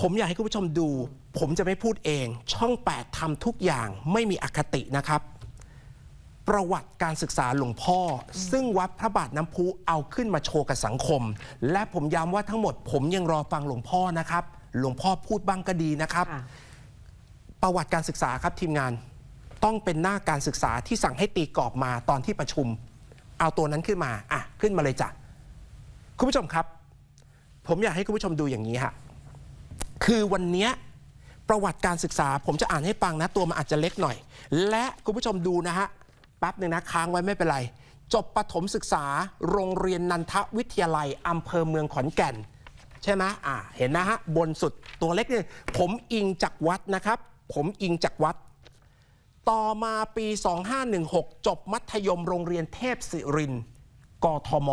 ผมอยากให้คุณผู้ชมดู ผมจะไม่พูดเอง ช่อง 8ทำทุกอย่างไม่มีอคตินะครับ ประวัติการศึกษาหลวงพ่อ ซึ่งวัดพระบาทน้ำพุเอาขึ้นมาโชว์กับสังคม และผมย้ำว่าทั้งหมด ผมยังรอฟังหลวงพ่อนะครับ หลวงพ่อพูดบ้างก็ดีนะครับค่ะประวัติการศึกษาครับทีมงานต้องเป็นหน้าการศึกษาที่สั่งให้ตีกรอบมาตอนที่ประชุม เอาตัวนั้นขึ้นมาอะขึ้นมาเลยจ้ะคุณผู้ชมครับ ผมอยากให้คุณผู้ชมดูอย่างนี้ฮะ คือวันเนี้ยประวัติการศึกษา ผมจะอ่านให้ฟังนะ ตัวมันอาจจะเล็กหน่อย และคุณผู้ชมดูนะฮะแป๊บหนึ่งนะค้างไว้ไม่เป็นไร จบประถมศึกษาโรงเรียนนันทวิทยาลัยอำเภอเมืองขอนแก่น ใช่ไหมอ่าเห็นนะฮะ บนสุดตัวเล็กเนี่ยผมอิงจากวัดนะครับ ผมอิงจากวัด ต่อมาปี 2516 จบมัธยมโรงเรียนเทพศิรินทร์กทม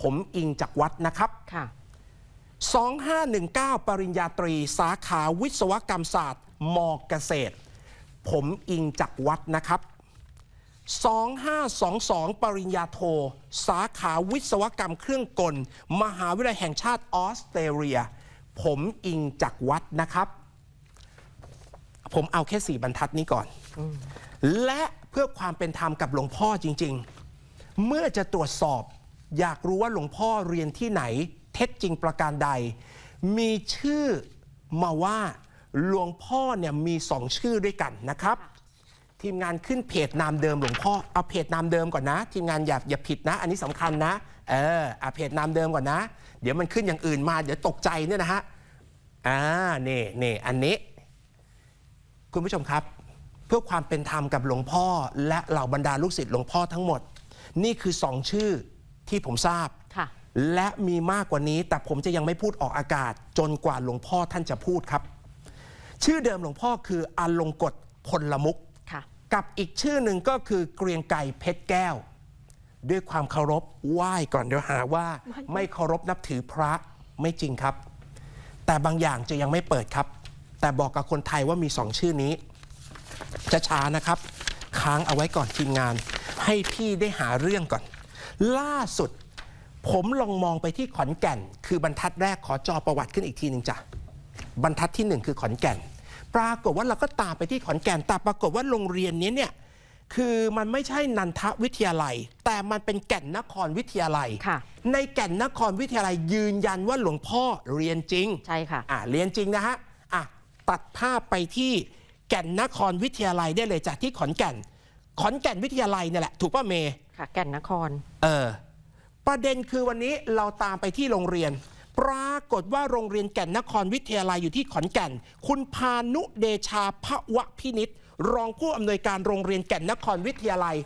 ผมอิงจากวัดนะครับค่ะ 2519 ปริญญาตรี สาขาวิศวกรรมศาสตร์มเกษตร ผมอิงจากวัดนะครับ 2522 ปริญญาโท สาขาวิศวกรรมเครื่องกล มหาวิทยาลัยแห่งชาติออสเตรเลีย ผมอิงจากวัดนะครับ ผมเอาแค่สี่บรรทัดนี้ก่อน และเพื่อความเป็นธรรมกับหลวงพ่อจริง ๆ เมื่อจะตรวจสอบ อยากรู้ว่าหลวงพ่อเรียนที่ไหน เท็จจริงประการใด มีชื่อมาว่าหลวงพ่อเนี่ยมีสองชื่อด้วยกันนะครับ ทีมงานขึ้นเพจนามเดิมหลวงพ่อเอาเพจนามเดิมก่อนนะ ทีมงานอย่าอย่าผิดนะ อันนี้สำคัญนะเออเอาเพจนามเดิมก่อนนะ เดี๋ยวมันขึ้นอย่างอื่นมาเดี๋ยวตกใจเนี่ยนะฮะอ่าเนี่นี่อันนี้ คุณผู้ชมครับ เพื่อความเป็นธรรมกับหลวงพ่อ และเหล่าบรรดาลูกศิษย์หลวงพ่อทั้งหมด นี่คือสองชื่อที่ผมทราบค่ะ และมีมากกว่านี้แต่ผมจะยังไม่พูดออกอากาศ จนกว่าหลวงพ่อท่านจะพูดครับ ชื่อเดิมหลวงพ่อคืออลงกฎพลมุกค่ะกับอีกชื่อหนึ่งก็คือเกรียงไก่เพชรแก้ว ด้วยความเคารพไหว้ก่อนเดี๋ยวหาว่าไม่เคารพนับถือพระไม่จริงครับ แต่บางอย่างจะยังไม่เปิดครับ แต่บอกกับคนไทยว่ามีสองชื่อนี้จะช้าๆนะครับ ค้างเอาไว้ก่อนทีมงาน ให้พี่ได้หาเรื่องก่อน ล่าสุด ผมลองมองไปที่ขอนแก่น คือบรรทัดแรกขอจอประวัติขึ้นอีกทีหนึ่งจ้ะบรรทัดที่หนึ่งคือขอนแก่น ปรากฏว่าเราก็ตามไปที่ขอนแก่นแต่ปรากฏว่าโรงเรียนนี้เนี่ยคือมันไม่ใช่นันทวิทยาลัย แต่มันเป็นแก่นนครวิทยาลัยค่ะในแก่นนครวิทยาลัยยืนยันว่าหลวงพ่อเรียนจริง ใช่ค่ะอะเรียนจริงนะฮะอะตัดภาพไปที่แก่นนครวิทยาลัยได้เลยจากที่ขอนแก่น ขอนแก่นวิทยาลัยเนี่ยแหละ ถูกป่ะเมย์ค่ะแก่นนคร เออ ประเด็นคือวันนี้เราตามไปที่โรงเรียน ปรากฏว่าโรงเรียนแก่นนครวิทยาลัยอยู่ที่ขอนแก่น คุณพานุเดชาพระวะพินิษรองผู้อำนวยการโรงเรียนแก่นนครวิทยาลัย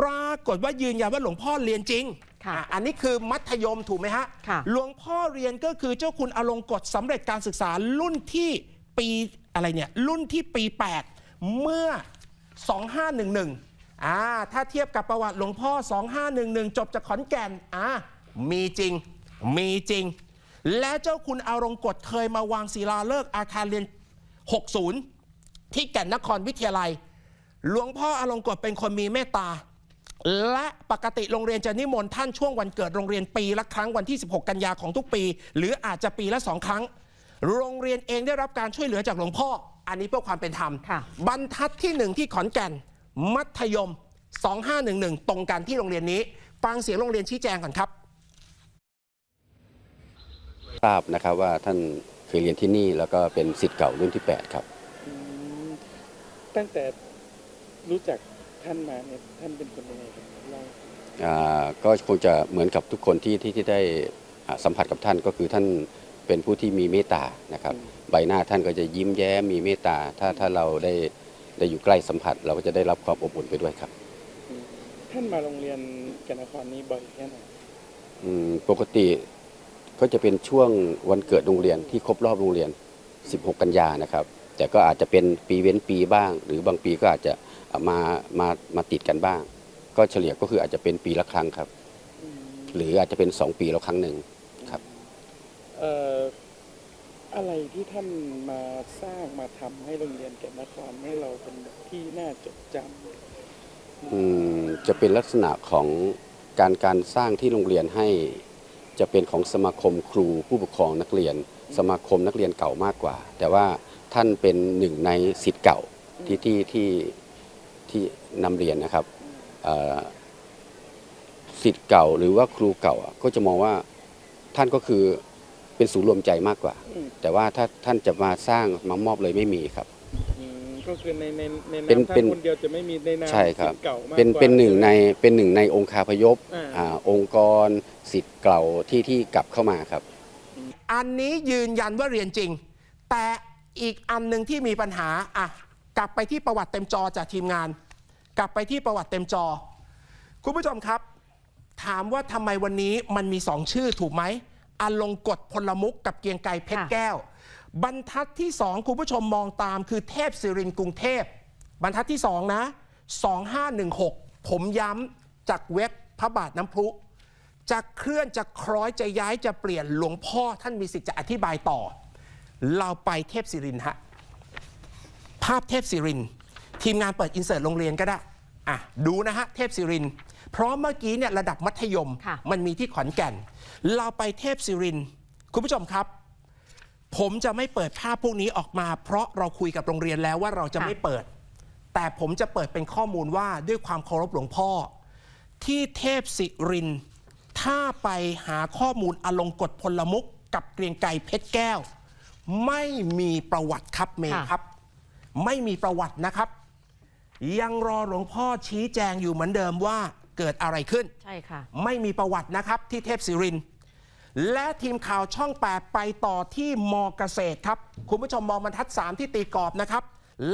ปรากฏว่ายืนยันว่าหลวงพ่อเรียนจริงค่ะอะอันนี้คือมัธยมถูกไหมฮะค่ะหลวงพ่อเรียนก็คือเจ้าคุณอลงกฎสำเร็จการศึกษารุ่นที่ปีอะไรเนี่ยรุ่นที่ปี 8 เมื่อ 2511 อ่าถ้าเทียบกับประวัติหลวงพ่อ 2511 จบจากขอนแก่นอ่ามีจริง มีจริง และเจ้าคุณอลงกฎเคยมาวางศิลาฤกษ์อาคารเรียน 60 ที่แก่นนครวิทยาลัย หลวงพ่ออลงกฎเป็นคนมีเมตตา และปกติโรงเรียนจะนิมนต์ท่านช่วงวันเกิดโรงเรียนปีละครั้งวันที่ 16 กันยาของทุกปี หรืออาจจะปีละสองครั้ง โรงเรียนเองได้รับการช่วยเหลือจากหลวงพ่อ อันนี้เพื่อความเป็นธรรมค่ะบรรทัดที่หนึ่งที่ขอนแก่น มัธยม 2511 ตรงกันที่โรงเรียนนี้ ฟังเสียงโรงเรียนชี้แจงก่อนครับ ทราบนะครับว่าท่านเคยเรียนที่นี่แล้วก็เป็นสิทธิ์เก่ารุ่นที่ 8 ครับ อืมตั้งแต่รู้จักท่านมาเนี่ยท่านเป็นคนยังไงครับเราอ่าก็คงจะเหมือนกับทุกคนที่ที่ที่ได้อ่าสัมผัสกับท่านก็คือท่านเป็นผู้ที่มีเมตตานะครับ ใบหน้าท่านก็จะยิ้มแย้มมีเมตตาถ้าถ้าเราได้ ได้อยู่ใกล้สัมผัส เราก็จะได้รับความอบอุ่นไปด้วยครับอืมท่านมาโรงเรียนแกันนครนี้บ่อยแค่ไหนอืมปกติก็จะเป็นช่วงวันเกิดโรงเรียนที่ครบรอบโรงเรียน 16 กันยานะครับ แต่ก็อาจจะเป็นปีเว้นปีบ้าง หรือบางปีก็อาจจะมามามาติดกันบ้าง ก็เฉลี่ยก็คืออาจจะเป็นปีละครั้งครับอืมหรืออาจจะเป็น 2 ปีละครั้งหนึ่ง เอ่อ อะไรที่ท่านมาสร้างมาทำให้โรงเรียนแกันนครให้เราเป็นที่น่าจดจอืมจะเป็นลักษณะของการการสร้างที่โรงเรียนให้จะเป็นของสมาคมครูผู้ปกครองนักเรียน สมาคมนักเรียนเก่ามากกว่า แต่ว่าท่านเป็นหนึ่งในสิทธิ์เก่าที่ที่ที่ที่นำเรียนนะครับเอ่อสิทธิ์เก่าหรือว่าครูเก่าอะก็จะมองว่าท่านก็คือ เป็นศูนย์รวมใจมากกว่า อืมแต่ว่าถ้าท่านจะมาสร้างมามอบเลยไม่มีครับ อืมก็คือในในในเป็นนามเป็ท่านนคนเดียวจะไม่มีในนามใช่ครับ ศิษย์เก่ามากเป็นกว่า เป็นหนึ่งในช่ไเป็นหนึ่งในองค์คาพยพอ่าอ่าองค์กรสิทธิ์เก่าที่ที่กลับเข้ามาครับ อันนี้ยืนยันว่าเรียนจริง แต่อีกอันหนึ่งที่มีปัญหาอะกลับไปที่ประวัติเต็มจอจากทีมงาน กลับไปที่ประวัติเต็มจอ คุณผู้ชมครับ ถามว่าทำไมวันนี้มันมีสองชื่อถูกไหม อลงกฎพลมุกกับเกรียงไกรเพชรค่ะแก้ว บรรทัดที่สองคุณผู้ชมมองตามคือเทพศิรินทร์กรุงเทพ บรรทัดที่สองนะ 2516 ผมย้ำจากเว็บพระบาทน้ำพุจะเคลื่อนจะคล้อยจะย้ายจะเปลี่ยนหลวงพ่อท่านมีสิทธิ์จะอธิบายต่อ เราไปเทพศิรินทร์ฮะภาพเทพศิรินทร์ทีมงานเปิดอินเสิร์ตโรงเรียนก็ได้อะดูนะฮะเทพศิรินทร์ เพราะเมื่อกี้เนี่ยระดับมัธยมค่ะมันมีที่ขอนแก่น เราไปเทพศิรินทร์คุณผู้ชมครับ ผมจะไม่เปิดภาพพวกนี้ออกมา เพราะเราคุยกับโรงเรียนแล้วว่าเราจะค่ะไม่เปิด แต่ผมจะเปิดเป็นข้อมูลว่าด้วยความเคารพหลวงพ่อ ที่เทพศิรินทร์ถ้าไปหาข้อมูลอลงกฎพลมุกกับเกรียงไกรเพชรแก้ว ไม่มีประวัติครับเมย์ค่ะครับ ไม่มีประวัตินะครับ ยังรอหลวงพ่อชี้แจงอยู่เหมือนเดิมว่า เกิดอะไรขึ้น ใช่ค่ะ ไม่มีประวัตินะครับที่เทพศิรินทร์และทีมข่าวช่อง 8 ไปต่อที่มเกษตรครับ คุณผู้ชมมองบรรทัด 3 ที่ตีกรอบนะครับ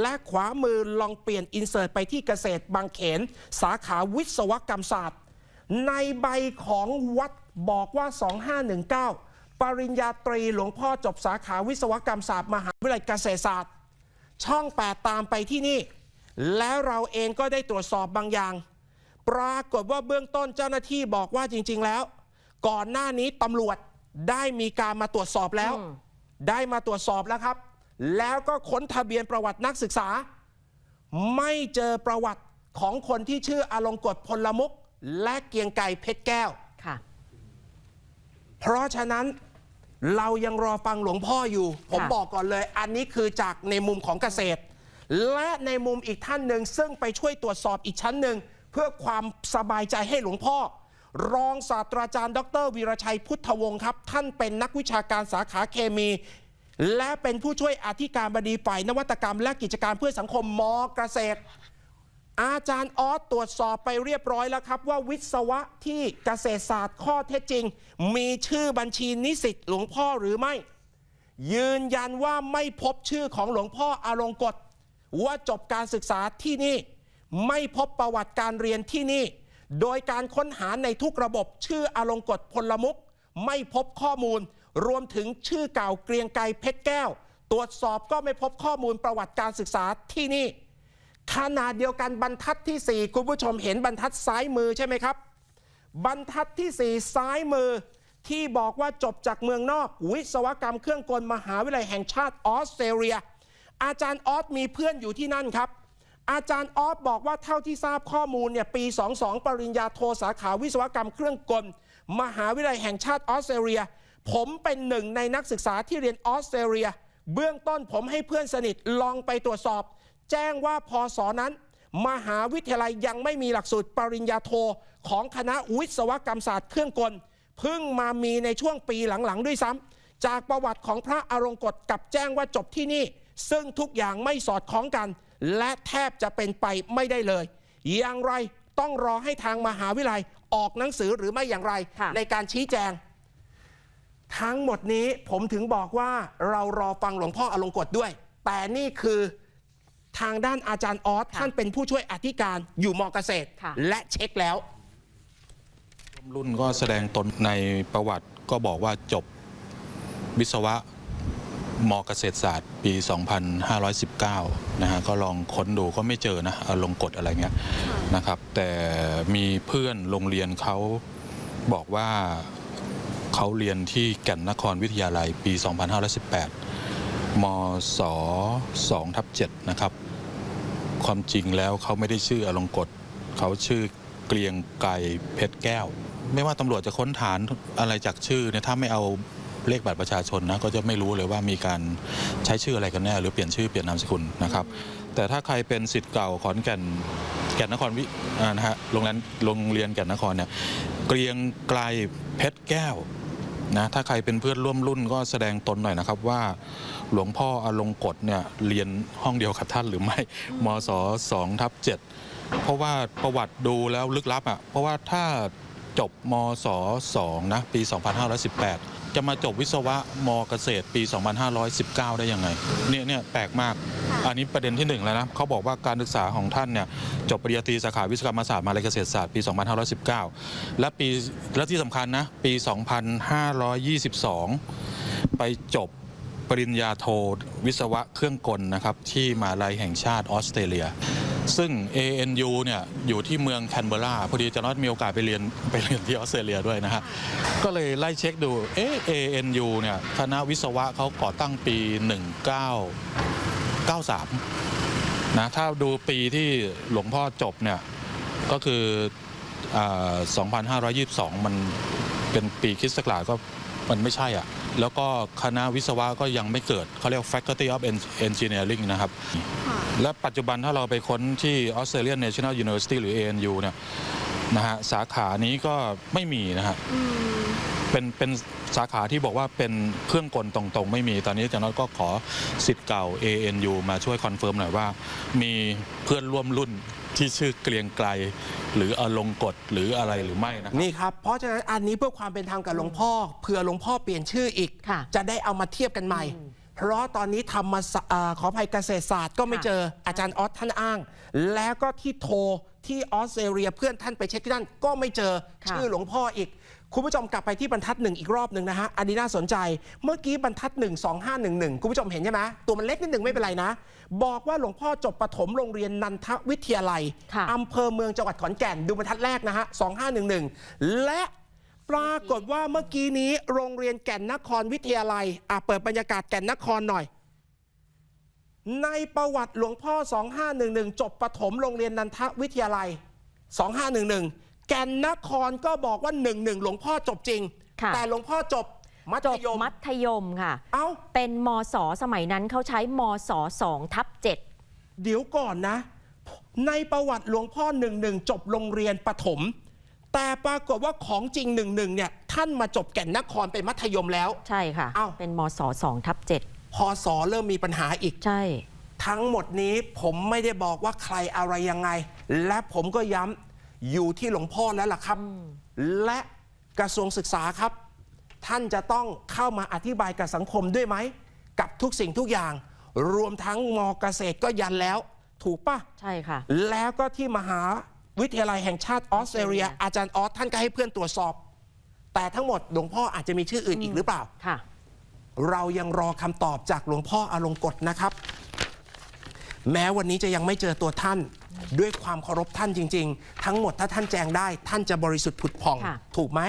และขวามือลองเปลี่ยนอินเสิร์ตไปที่เกษตรบางเขน สาขาวิศวกรรมศาสตร์ ในใบของวัดบอกว่า 2519 ปริญญาตรีหลวงพ่อจบสาขาวิศวกรรมศาสตร์มหาวิทยาลัยเกษตรศาสตร์ ช่อง 8 ตามไปที่นี่ แล้วเราเองก็ได้ตรวจสอบบางอย่าง ปรากฏว่าเบื้องต้นเจ้าหน้าที่บอกว่าจริง ๆ แล้ว ก่อนหน้านี้ตำรวจได้มีการมาตรวจสอบแล้วอืมได้มาตรวจสอบแล้วครับ แล้วก็ค้นทะเบียนประวัตินักศึกษา ไม่เจอประวัติของคนที่ชื่ออลงกฎพลมุก และเกรียงไกรเพชรแก้วค่ะ เพราะฉะนั้นเรายังรอฟังหลวงพ่ออยู่ ผมค่ะบอกก่อนเลย อันนี้คือจากในมุมของเกษตร และในมุมอีกท่านหนึ่งซึ่งไปช่วยตรวจสอบอีกชั้นหนึ่ง เพื่อความสบายใจให้หลวงพ่อ รองศาสตราจารย์ ดรวีรชัยพุทธวงศ์ครับ ท่านเป็นนักวิชาการสาขาเคมี และเป็นผู้ช่วยอธิการบดีฝ่ายนวัตกรรม และกิจการเพื่อสังคมมเกษตร อาจารย์ออสตรวจสอบไปเรียบร้อยแล้วครับ ว่าวิศวะที่เกษตรศาสตร์ข้อเท็จจริง มีชื่อบัญชีนิสิตหลวงพ่อหรือไม่ ยืนยันว่าไม่พบชื่อของหลวงพ่ออลงกฎว่าจบการศึกษาที่นี่ ไม่พบประวัติการเรียนที่นี่ โดยการค้นหาในทุกระบบชื่ออลงกฎพลมุก ไม่พบข้อมูล รวมถึงชื่อเก่าเกรียงไกรเพชรแก้ว ตรวจสอบก็ไม่พบข้อมูลประวัติการศึกษาที่นี่ขนาดเดียวกันบรรทัดที่ 4 คุณผู้ชมเห็นบรรทัดซ้ายมือใช่ไหมครับ บรรทัดที่ 4 ซ้ายมือที่บอกว่าจบจากเมืองนอก วิศวกรรมเครื่องกลมหาวิทยาลัยแห่งชาติออสเตรเลีย อาจารย์ออสมีเพื่อนอยู่ที่นั่นครับ อาจารย์ออสบอกว่าเท่าที่ทราบข้อมูลเนี่ยปี 22 ปริญญาโทสาขาวิศวกรรมเครื่องกล มหาวิทยาลัยแห่งชาติออสเตรเลีย ผมเป็นหนึ่งในนักศึกษาที่เรียนออสเตรเลีย เบื้องต้นผมให้เพื่อนสนิทลองไปตรวจสอบ แจ้งว่าพศนั้น มหาวิทยาลัยยังไม่มีหลักสูตรปริญญาโทของคณะวิศวกรรมศาสตร์เครื่องกลเพิ่งมามีในช่วงปีหลังๆด้วยซ้ำจากประวัติของพระอรงกฎกับแจ้งว่าจบที่นี่ ซึ่งทุกอย่างไม่สอดคล้องกัน และแทบจะเป็นไปไม่ได้เลย อย่างไรต้องรอให้ทางมหาวิทยาลัยออกหนังสือหรือไม่อย่างไรค่ะในการชี้แจง ทั้งหมดนี้ผมถึงบอกว่าเรารอฟังหลวงพ่ออลงกฎด้วย แต่นี่คือทางด้านอาจารย์ออสค่ะท่านเป็นผู้ช่วยอธิการอยู่มอเกษตรค่ะและเช็คแล้ว รุ่นก็แสดงตนในประวัติก็บอกว่าจบวิศวะ มเกษตรศาสตร์ปี 2519 นะฮะก็ลองค้นดูก็ไม่เจอนะเอาลงกฎอะไรเงี้ยนะครับ แต่มีเพื่อนโรงเรียนเขาบอกว่าเขาเรียนที่แก่นนครวิทยาลัยปี 2518 มศ2ทับ7นะครับ ความจริงแล้วเขาไม่ได้ชื่ออลงกฎเขาชื่อเกรียงไกรเพชรแก้ว ไม่ว่าตำรวจจะค้นฐานอะไรจากชื่อเนี่ยถ้าไม่เอา เลขบัตรประชาชนนะก็จะไม่รู้เลยว่ามีการใช้ชื่ออะไรกันแน่หรือเปลี่ยนชื่อเปลี่ยนนามสกุลนะครับแต่ถ้าใครเป็นสิทธิ์เก่าขอนแก่นแก่นนครวินะฮะโรงเรียนโรงเรียนแก่นนครเนี่ยเกรียงไกลเพชรแก้วนะถ้าใครเป็นเพื่อนร่วมรุ่นก็แสดงตนหน่อยนะครับว่าหลวงพ่ออลงกฎเนี่ยเรียนห้องเดียวกับท่านหรือไม่มศสองทับเจ็ดเพราะว่าประวัติดูแล้วลึกลับอะเพราะว่าถ้าจบมศ2นะปี 2518 จะมาจบวิศวะมเกษตรปี 2519 ได้ยังไงเนี่ยเนี่ยแปลกมาก อันนี้ประเด็นที่หนึ่งแล้วนะเขาบอกว่าการศึกษาของท่านเนี่ยจบปริญญาตรีสาขาวิศวกรรมศาสตร์มหาลัยเกษตรศาสตร์ปี 2519 และปีและที่สำคัญนะปี 2522 ไปจบปริญญาโทวิศวะเครื่องกลนะครับที่มหาลัยแห่งชาติออสเตรเลีย ซึ่ง ANU เนี่ยอยู่ที่เมืองแคนเบอราพอดีอาจะนอดมีโอกาสไปเรียนไปเรียนที่ออสเตรเลียด้วยนะฮะ ก็เลยไล่เช็คดูเอ ANU เนี่ยคณะวิศวะเขาก่อตั้งปี 1993 นะ ถ้าดูปีที่หลวงพ่อจบเนี่ย ก็คืออ2522 มันเป็นปีคริสต์ศักราชก็มันไม่ใช่อะ แล้วก็คณะวิศวะก็ยังไม่เกิดเขาเรียก Faculty of Engineering นะครับ และปัจจุบันถ้าเราไปค้นที่ Australian National University หรือ ANU เนี่ยนะฮะสาขานี้ก็ไม่มีนะฮะเป็นเป็นสาขาที่บอกว่าเป็นเครื่องกลตรงๆ ไม่มี ตอนนี้อาจารย์น็อตก็ขอสิทธิ์เก่า ANU มาช่วยคอนเฟิร์มหน่อยว่า มีเพื่อนร่วมรุ่นที่ชื่อเกรียงไกล หรืออลงกฎหรืออะไรหรือไม่นะครับ นี่ครับ เพราะฉะนั้นอันนี้เพื่อความเป็นธรรมกับหลวงพ่อเผื่อหลวงพ่อเปลี่ยนชื่ออีก ค่ะ จะได้เอามาเทียบกันใหม่ เพราะตอนนี้ทำมาสเออขออภัยเกษตรศาสตร์ก็ไม่ค่ะเจออาจารย์ออสท่านอ้าง แล้วก็ที่โทรที่ออสเตรเลียเพื่อนท่านไปเช็คที่นั่นก็ไม่เจอค่ะชื่อหลวงพ่ออีก คุณผู้ชมกลับไปที่บรรทัดหนึ่งอีกรอบหนึ่งนะฮะ อันนี้น่าสนใจ เมื่อกี้บรรทัดหนึ่งสองห้าหนึ่งหนึ่งคุณผู้ชมเห็นใช่ไหมตัวมันเล็กนิดหนึ่งไม่เป็นไรนะ บอกว่าหลวงพ่อจบประถมโรงเรียนนันทวิทยาลัยค่ะอำเภอเมืองจังหวัดขอนแก่น ดูบรรทัดแรกนะฮะ2511และปรากฏว่าเมื่อกี้นี้โรงเรียนแก่นนครวิทยาลัยอะเปิดบรรยากาศแก่นนครหน่อย ในประวัติหลวงพ่อ 2511 จบประถมโรงเรียนนันทวิทยาลัย 2511 แก่นนครก็บอกว่า11หลวงพ่อจบจริง ค่ะ แต่หลวงพ่อจบมัจธบยม มัธยมค่ะ เอ้า เป็นมศสมัยนั้นเขาใช้มศสองทับเจ็ดเดี๋ยวก่อนนะ ในประวัติหลวงพ่อหนึ่งหนึ่งจบโรงเรียนประถม แต่ปรากฏว่าของจริงหนึ่งหนึ่งเนี่ย ท่านมาจบแก่นนครเป็นมัธยมแล้ว ใช่ค่ะอ้าวเป็นมศสองทับเจ็ดพอสอเริ่มมีปัญหาอีก ใช่ ทั้งหมดนี้ผมไม่ได้บอกว่าใครอะไรยังไง และผมก็ย้ำ อยู่ที่หลวงพ่อแล้วล่ะครับ และกระทรวงศึกษาครับ ท่านจะต้องเข้ามาอธิบายกับสังคมด้วยไหม กับทุกสิ่งทุกอย่าง รวมทั้งมเกษตรก็ยันแล้ว ถูกปะใช่ค่ะ แล้วก็ที่มหาวิทยาลัยแห่งชาติออสเตรเลีย อาจารย์ออสท่านก็ให้เพื่อนตรวจสอบ แต่ทั้งหมดหลวงพ่ออาจจะมีชื่ออื่นอีกหรือเปล่า ค่ะ เรายังรอคำตอบจากหลวงพ่ออลงกฎนะครับ แม้วันนี้จะยังไม่เจอตัวท่าน ด้วยความเคารพท่านจริง ๆ ทั้งหมดถ้าท่านแจงได้ ท่านจะบริสุทธิ์ผุดผ่อง ค่ะ ถูกไหม